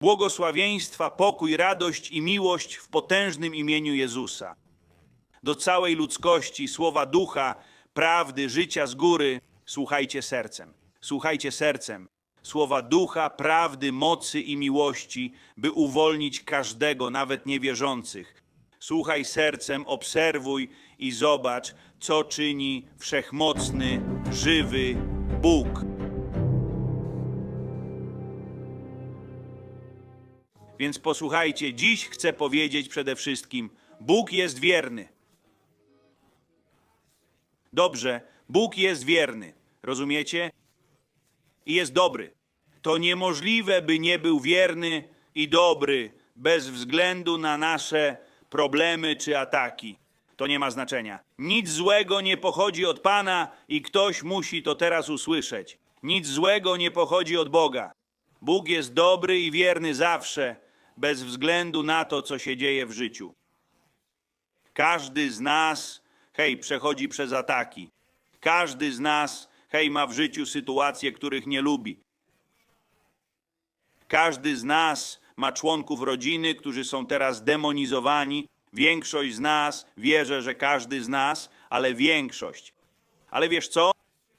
błogosławieństwa, pokój, radość i miłość w potężnym imieniu Jezusa. Do całej ludzkości słowa ducha, prawdy, życia z góry, słuchajcie sercem. Słuchajcie sercem. Słowa ducha, prawdy, mocy i miłości, by uwolnić każdego, nawet niewierzących. Słuchaj sercem, obserwuj i zobacz, co czyni wszechmocny, żywy Bóg. Więc posłuchajcie, dziś chcę powiedzieć przede wszystkim: Bóg jest wierny. Dobrze, Bóg jest wierny. Rozumiecie? I jest dobry. To niemożliwe, by nie był wierny i dobry, bez względu na nasze problemy czy ataki. To nie ma znaczenia. Nic złego nie pochodzi od Pana i ktoś musi to teraz usłyszeć. Nic złego nie pochodzi od Boga. Bóg jest dobry i wierny zawsze, bez względu na to, co się dzieje w życiu. Każdy z nas, hej, przechodzi przez ataki. Każdy z nas, hej, ma w życiu sytuacje, których nie lubi. Każdy z nas ma członków rodziny, którzy są teraz demonizowani. Większość z nas, wierzę, że każdy z nas, ale większość. Ale wiesz co?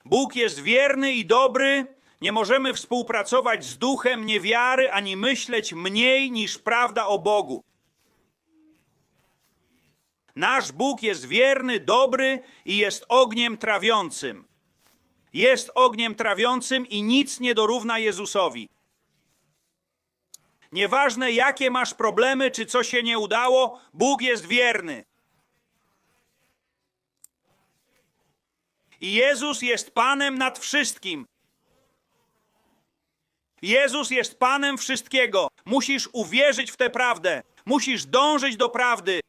Bóg jest wierny i dobry. Nie możemy współpracować z duchem niewiary ani myśleć mniej niż prawda o Bogu. Nasz Bóg jest wierny, dobry i jest ogniem trawiącym. Jest ogniem trawiącym i nic nie dorówna Jezusowi. Nieważne jakie masz problemy, czy co się nie udało, Bóg jest wierny. I Jezus jest Panem nad wszystkim. Jezus jest Panem wszystkiego. Musisz uwierzyć w tę prawdę. Musisz dążyć do prawdy.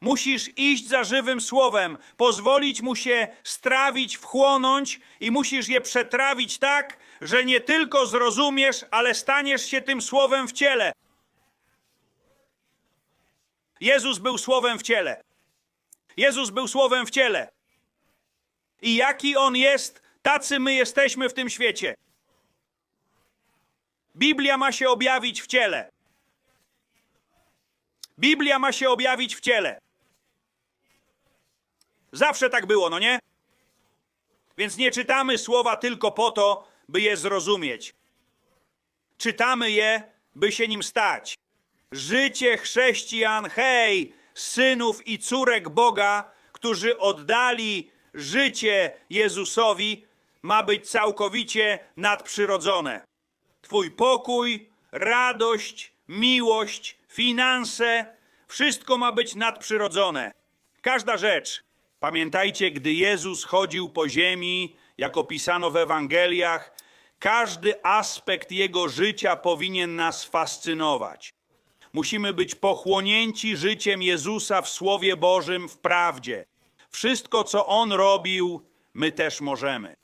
Musisz iść za żywym słowem, pozwolić mu się strawić, wchłonąć i musisz je przetrawić tak, że nie tylko zrozumiesz, ale staniesz się tym słowem w ciele. Jezus był słowem w ciele. Jezus był słowem w ciele. I jaki on jest, tacy my jesteśmy w tym świecie. Biblia ma się objawić w ciele. Biblia ma się objawić w ciele. Zawsze tak było, no nie? Więc nie czytamy słowa tylko po to, by je zrozumieć. Czytamy je, by się nim stać. Życie chrześcijan, hej, synów i córek Boga, którzy oddali życie Jezusowi, ma być całkowicie nadprzyrodzone. Twój pokój, radość, miłość, finanse, wszystko ma być nadprzyrodzone. Każda rzecz. Pamiętajcie, gdy Jezus chodził po ziemi, jak opisano w Ewangeliach, każdy aspekt jego życia powinien nas fascynować. Musimy być pochłonięci życiem Jezusa w Słowie Bożym, w prawdzie. Wszystko, co On robił, my też możemy.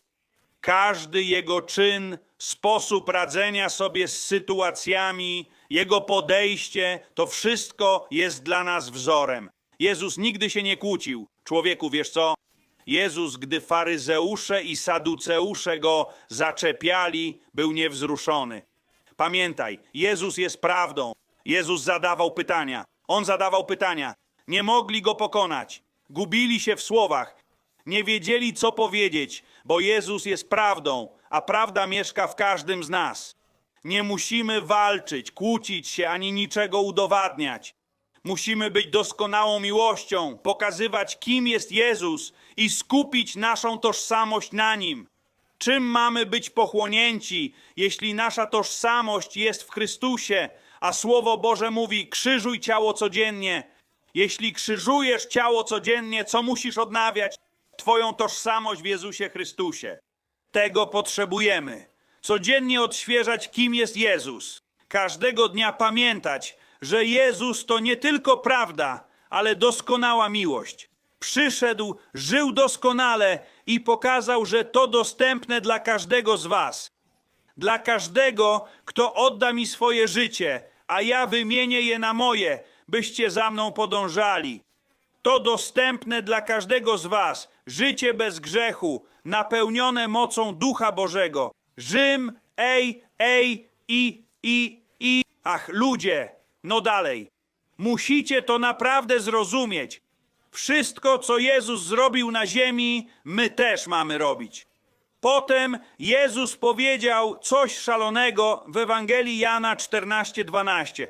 Każdy jego czyn, sposób radzenia sobie z sytuacjami, jego podejście, to wszystko jest dla nas wzorem. Jezus nigdy się nie kłócił. Człowieku, wiesz co? Jezus, gdy faryzeusze i saduceusze go zaczepiali, był niewzruszony. Pamiętaj, Jezus jest prawdą. Jezus zadawał pytania. On zadawał pytania. Nie mogli go pokonać. Gubili się w słowach. Nie wiedzieli, co powiedzieć, bo Jezus jest prawdą, a prawda mieszka w każdym z nas. Nie musimy walczyć, kłócić się ani niczego udowadniać. Musimy być doskonałą miłością, pokazywać, kim jest Jezus i skupić naszą tożsamość na nim. Czym mamy być pochłonięci, jeśli nasza tożsamość jest w Chrystusie, a Słowo Boże mówi: krzyżuj ciało codziennie. Jeśli krzyżujesz ciało codziennie, co musisz odnawiać? Twoją tożsamość w Jezusie Chrystusie. Tego potrzebujemy. Codziennie odświeżać, kim jest Jezus. Każdego dnia pamiętać, że Jezus to nie tylko prawda, ale doskonała miłość. Przyszedł, żył doskonale i pokazał, że to dostępne dla każdego z Was. Dla każdego, kto odda mi swoje życie, a ja wymienię je na moje, byście za mną podążali. To dostępne dla każdego z Was. Życie bez grzechu, napełnione mocą Ducha Bożego. Rzym, ej, ej, i, i, i. Ach, ludzie, no dalej. Musicie to naprawdę zrozumieć. Wszystko, co Jezus zrobił na ziemi, my też mamy robić. Potem Jezus powiedział coś szalonego w Ewangelii Jana 14:12.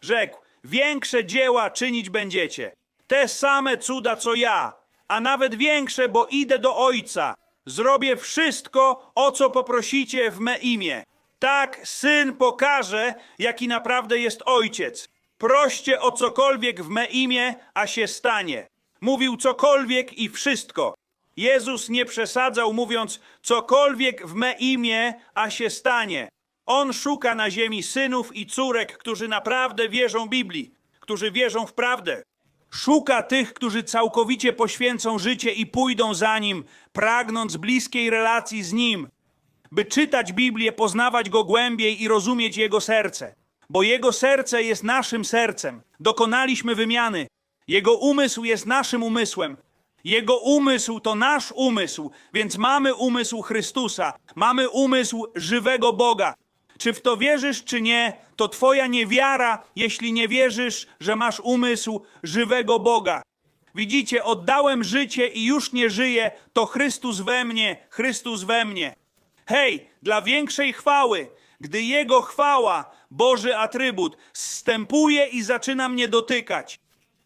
Rzekł: Większe dzieła czynić będziecie, te same cuda co ja, a nawet większe, bo idę do Ojca. Zrobię wszystko, o co poprosicie w me imię. Tak syn pokaże, jaki naprawdę jest ojciec. Proście o cokolwiek w me imię, a się stanie. Mówił cokolwiek i wszystko. Jezus nie przesadzał, mówiąc cokolwiek w me imię, a się stanie. On szuka na ziemi synów i córek, którzy naprawdę wierzą Biblii, którzy wierzą w prawdę. Szuka tych, którzy całkowicie poświęcą życie i pójdą za nim, pragnąc bliskiej relacji z nim, by czytać Biblię, poznawać go głębiej i rozumieć jego serce. Bo jego serce jest naszym sercem. Dokonaliśmy wymiany. Jego umysł jest naszym umysłem. Jego umysł to nasz umysł, więc mamy umysł Chrystusa, mamy umysł żywego Boga. Czy w to wierzysz, czy nie, to Twoja niewiara, jeśli nie wierzysz, że masz umysł żywego Boga. Widzicie, oddałem życie i już nie żyję, to Chrystus we mnie, Chrystus we mnie. Hej, dla większej chwały, gdy Jego chwała, Boży atrybut, zstępuje i zaczyna mnie dotykać.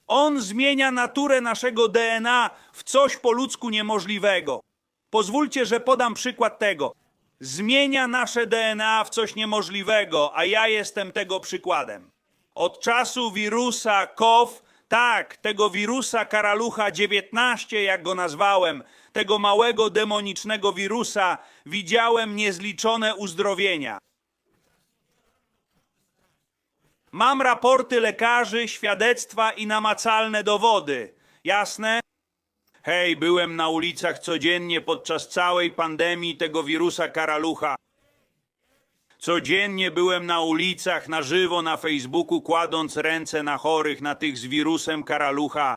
On zmienia naturę naszego DNA w coś po ludzku niemożliwego. Pozwólcie, że podam przykład tego. Zmienia nasze DNA w coś niemożliwego, a ja jestem tego przykładem. Od czasu wirusa KOW, tak, tego wirusa karalucha 19, jak go nazwałem, tego małego demonicznego wirusa, widziałem niezliczone uzdrowienia. Mam raporty lekarzy, świadectwa i namacalne dowody. Jasne? Hej, byłem na ulicach codziennie podczas całej pandemii tego wirusa karalucha. Codziennie byłem na ulicach, na żywo na Facebooku, kładąc ręce na chorych, na tych z wirusem karalucha.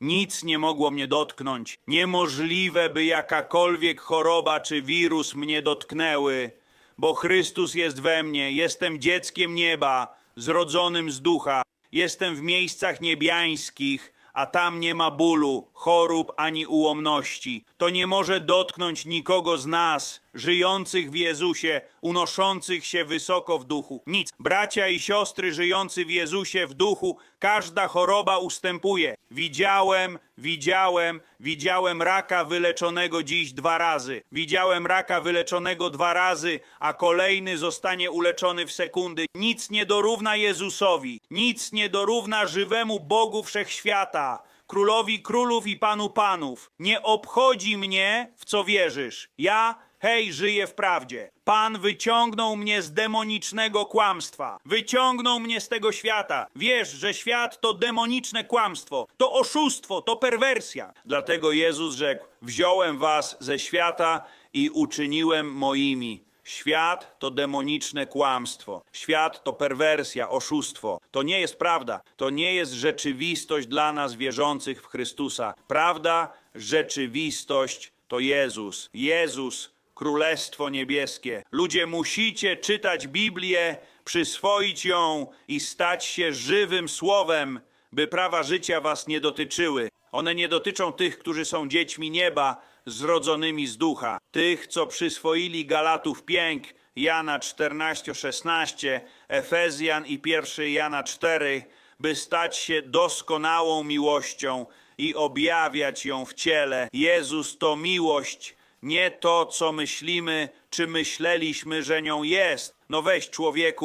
Nic nie mogło mnie dotknąć. Niemożliwe, by jakakolwiek choroba czy wirus mnie dotknęły, bo Chrystus jest we mnie, jestem dzieckiem nieba, zrodzonym z ducha, jestem w miejscach niebiańskich, a tam nie ma bólu, chorób ani ułomności. To nie może dotknąć nikogo z nas, żyjących w Jezusie, unoszących się wysoko w duchu. Nic. Bracia i siostry żyjący w Jezusie w duchu, każda choroba ustępuje. Widziałem, widziałem, widziałem raka wyleczonego dziś dwa razy. Widziałem raka wyleczonego dwa razy, a kolejny zostanie uleczony w sekundy. Nic nie dorówna Jezusowi. Nic nie dorówna żywemu Bogu wszechświata. Królowi królów i panu panów. Nie obchodzi mnie, w co wierzysz. Ja, hej, żyję w prawdzie. Pan wyciągnął mnie z demonicznego kłamstwa. Wyciągnął mnie z tego świata. Wiesz, że świat to demoniczne kłamstwo, to oszustwo, to perwersja. Dlatego Jezus rzekł: Wziąłem was ze świata i uczyniłem moimi. Świat to demoniczne kłamstwo. Świat to perwersja, oszustwo. To nie jest prawda. To nie jest rzeczywistość dla nas wierzących w Chrystusa. Prawda, rzeczywistość to Jezus. Jezus, Królestwo Niebieskie. Ludzie musicie czytać Biblię, przyswoić ją i stać się żywym słowem, by prawa życia was nie dotyczyły. One nie dotyczą tych, którzy są dziećmi nieba, zrodzonymi z ducha. Tych, co przyswoili Galatów pięk, Jana 14-16, Efezjan i 1 Jana 4, by stać się doskonałą miłością i objawiać ją w ciele. Jezus to miłość, nie to, co myślimy, czy myśleliśmy, że nią jest. No weź człowieku.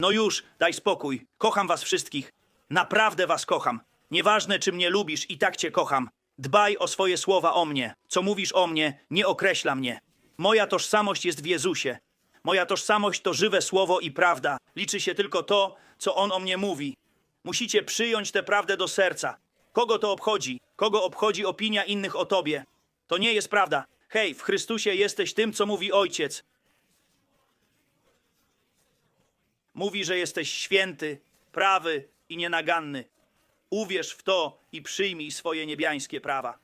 No już, daj spokój. Kocham was wszystkich. Naprawdę was kocham. Nieważne, czy mnie lubisz, i tak cię kocham. Dbaj o swoje słowa o mnie. Co mówisz o mnie, nie określa mnie. Moja tożsamość jest w Jezusie. Moja tożsamość to żywe słowo i prawda. Liczy się tylko to, co On o mnie mówi. Musicie przyjąć tę prawdę do serca. Kogo to obchodzi? Kogo obchodzi opinia innych o tobie? To nie jest prawda. Hej, w Chrystusie jesteś tym, co mówi Ojciec. Mówi, że jesteś święty, prawy i nienaganny. Uwierz w to i przyjmij swoje niebiańskie prawa.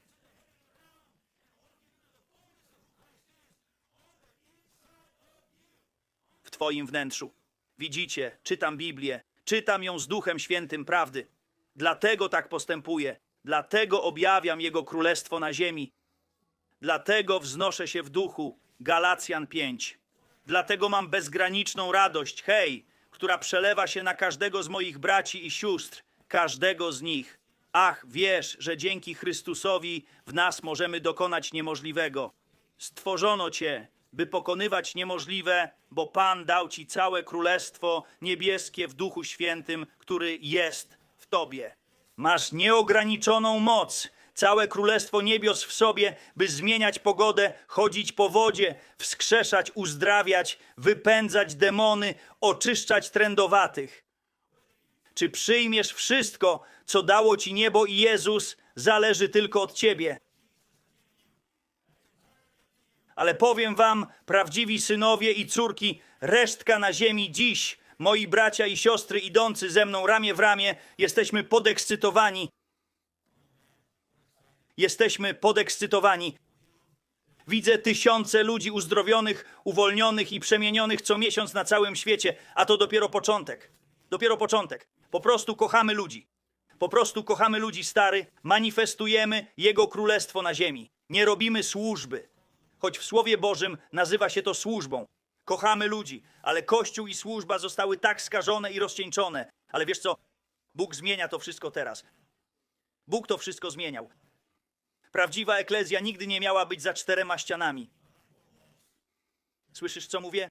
W Twoim wnętrzu. Widzicie, czytam Biblię, czytam ją z Duchem Świętym prawdy. Dlatego tak postępuję, dlatego objawiam Jego królestwo na ziemi. Dlatego wznoszę się w duchu. Galacjan 5. Dlatego mam bezgraniczną radość, hej, która przelewa się na każdego z moich braci i sióstr, każdego z nich. Ach, wiesz, że dzięki Chrystusowi w nas możemy dokonać niemożliwego. Stworzono cię, by pokonywać niemożliwe, bo Pan dał ci całe królestwo niebieskie w Duchu Świętym, który jest w tobie. Masz nieograniczoną moc, całe królestwo niebios w sobie, by zmieniać pogodę, chodzić po wodzie, wskrzeszać, uzdrawiać, wypędzać demony, oczyszczać trędowatych. Czy przyjmiesz wszystko, co dało ci niebo i Jezus, zależy tylko od ciebie. Ale powiem wam, prawdziwi synowie i córki, resztka na ziemi dziś, moi bracia i siostry idący ze mną ramię w ramię, jesteśmy podekscytowani. Jesteśmy podekscytowani. Widzę tysiące ludzi uzdrowionych, uwolnionych i przemienionych co miesiąc na całym świecie, a to dopiero początek. Dopiero początek. Po prostu kochamy ludzi. Po prostu kochamy ludzi stary, manifestujemy Jego królestwo na ziemi. Nie robimy służby. Choć w Słowie Bożym nazywa się to służbą. Kochamy ludzi, ale Kościół i służba zostały tak skażone i rozcieńczone. Ale wiesz co? Bóg zmienia to wszystko teraz. Bóg to wszystko zmieniał. Prawdziwa eklezja nigdy nie miała być za czterema ścianami. Słyszysz, co mówię?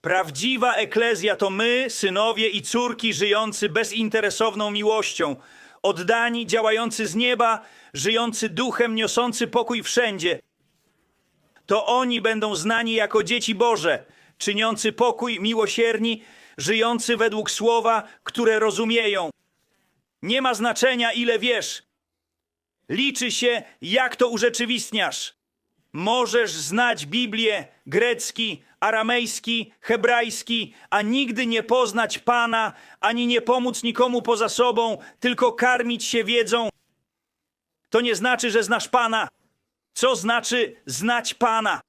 Prawdziwa eklezja to my, synowie i córki żyjący bezinteresowną miłością, oddani, działający z nieba, żyjący duchem, niosący pokój wszędzie. To oni będą znani jako dzieci Boże, czyniący pokój, miłosierni, żyjący według słowa, które rozumieją. Nie ma znaczenia, ile wiesz. Liczy się, jak to urzeczywistniasz. Możesz znać Biblię, grecki, aramejski, hebrajski, a nigdy nie poznać Pana, ani nie pomóc nikomu poza sobą, tylko karmić się wiedzą. To nie znaczy, że znasz Pana. Co znaczy znać Pana?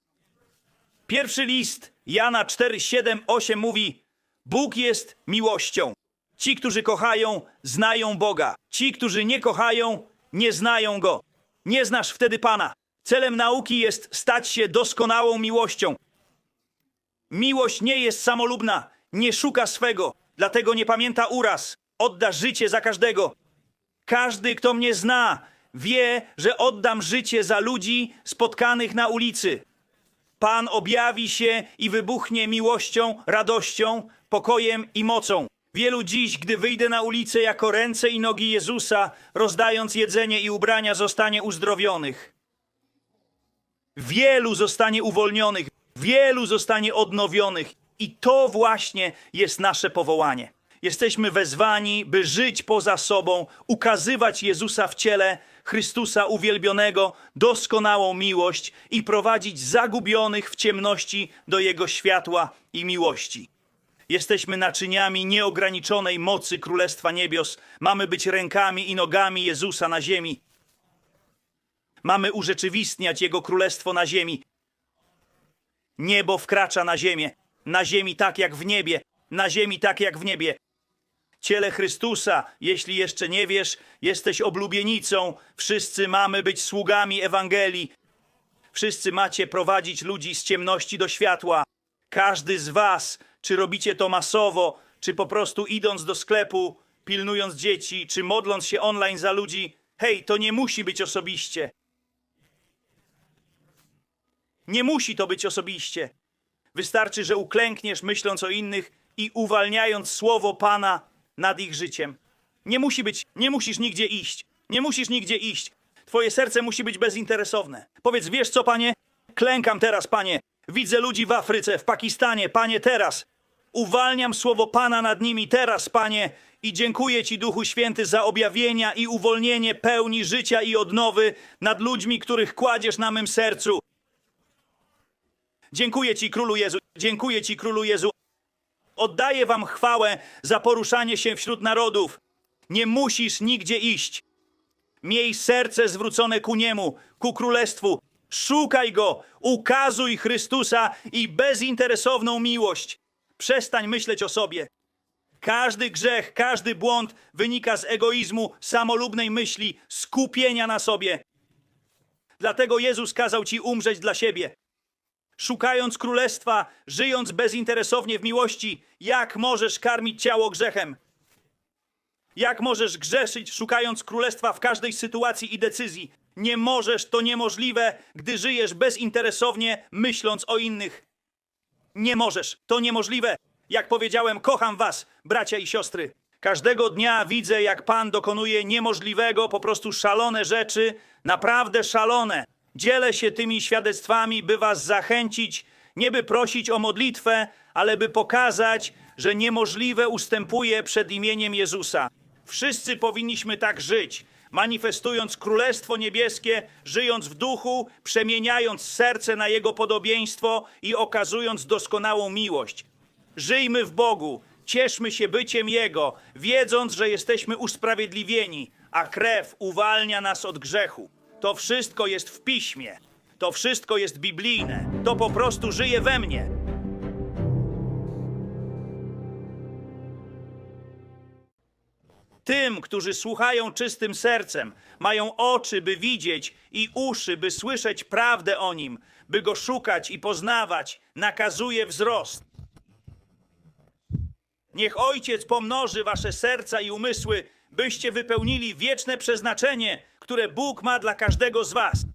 Pierwszy list Jana 4, 7, 8 mówi: Bóg jest miłością. Ci, którzy kochają, znają Boga. Ci, którzy nie kochają, nie znają Go. Nie znasz wtedy Pana. Celem nauki jest stać się doskonałą miłością. Miłość nie jest samolubna, nie szuka swego, dlatego nie pamięta uraz, odda życie za każdego. Każdy, kto mnie zna, wie, że oddam życie za ludzi spotkanych na ulicy. Pan objawi się i wybuchnie miłością, radością, pokojem i mocą. Wielu dziś, gdy wyjdę na ulicę jako ręce i nogi Jezusa, rozdając jedzenie i ubrania, zostanie uzdrowionych. Wielu zostanie uwolnionych, wielu zostanie odnowionych. I to właśnie jest nasze powołanie. Jesteśmy wezwani, by żyć poza sobą, ukazywać Jezusa w ciele, Chrystusa uwielbionego, doskonałą miłość i prowadzić zagubionych w ciemności do Jego światła i miłości. Jesteśmy naczyniami nieograniczonej mocy Królestwa Niebios. Mamy być rękami i nogami Jezusa na ziemi. Mamy urzeczywistniać Jego królestwo na ziemi. Niebo wkracza na ziemię, na ziemi tak jak w niebie, na ziemi tak jak w niebie. Ciele Chrystusa, jeśli jeszcze nie wiesz, jesteś oblubienicą. Wszyscy mamy być sługami Ewangelii. Wszyscy macie prowadzić ludzi z ciemności do światła. Każdy z was, czy robicie to masowo, czy po prostu idąc do sklepu, pilnując dzieci, czy modląc się online za ludzi, hej, to nie musi być osobiście. Nie musi to być osobiście. Wystarczy, że uklękniesz myśląc o innych i uwalniając słowo Pana nad ich życiem. Nie musi być, nie musisz nigdzie iść. Nie musisz nigdzie iść. Twoje serce musi być bezinteresowne. Powiedz, wiesz co, panie? Klękam teraz, panie. Widzę ludzi w Afryce, w Pakistanie, panie, teraz. Uwalniam słowo Pana nad nimi teraz, panie. I dziękuję Ci, Duchu Święty, za objawienia i uwolnienie pełni życia i odnowy nad ludźmi, których kładziesz na mym sercu. Dziękuję Ci, Królu Jezu. Dziękuję Ci, Królu Jezu. Oddaję Wam chwałę za poruszanie się wśród narodów. Nie musisz nigdzie iść. Miej serce zwrócone ku Niemu, ku Królestwu. Szukaj Go, ukazuj Chrystusa i bezinteresowną miłość. Przestań myśleć o sobie. Każdy grzech, każdy błąd wynika z egoizmu, samolubnej myśli, skupienia na sobie. Dlatego Jezus kazał ci umrzeć dla siebie. Szukając królestwa, żyjąc bezinteresownie w miłości, jak możesz karmić ciało grzechem? Jak możesz grzeszyć, szukając królestwa w każdej sytuacji i decyzji? Nie możesz, to niemożliwe, gdy żyjesz bezinteresownie, myśląc o innych. Nie możesz, to niemożliwe. Jak powiedziałem, kocham was, bracia i siostry. Każdego dnia widzę, jak Pan dokonuje niemożliwego, po prostu szalone rzeczy, naprawdę szalone. Dzielę się tymi świadectwami, by was zachęcić, nie by prosić o modlitwę, ale by pokazać, że niemożliwe ustępuje przed imieniem Jezusa. Wszyscy powinniśmy tak żyć, manifestując Królestwo Niebieskie, żyjąc w duchu, przemieniając serce na Jego podobieństwo i okazując doskonałą miłość. Żyjmy w Bogu, cieszmy się byciem Jego, wiedząc, że jesteśmy usprawiedliwieni, a krew uwalnia nas od grzechu. To wszystko jest w piśmie. To wszystko jest biblijne. To po prostu żyje we mnie. Tym, którzy słuchają czystym sercem, mają oczy, by widzieć i uszy, by słyszeć prawdę o nim, by go szukać i poznawać, nakazuje wzrost. Niech Ojciec pomnoży wasze serca i umysły, byście wypełnili wieczne przeznaczenie, które Bóg ma dla każdego z was.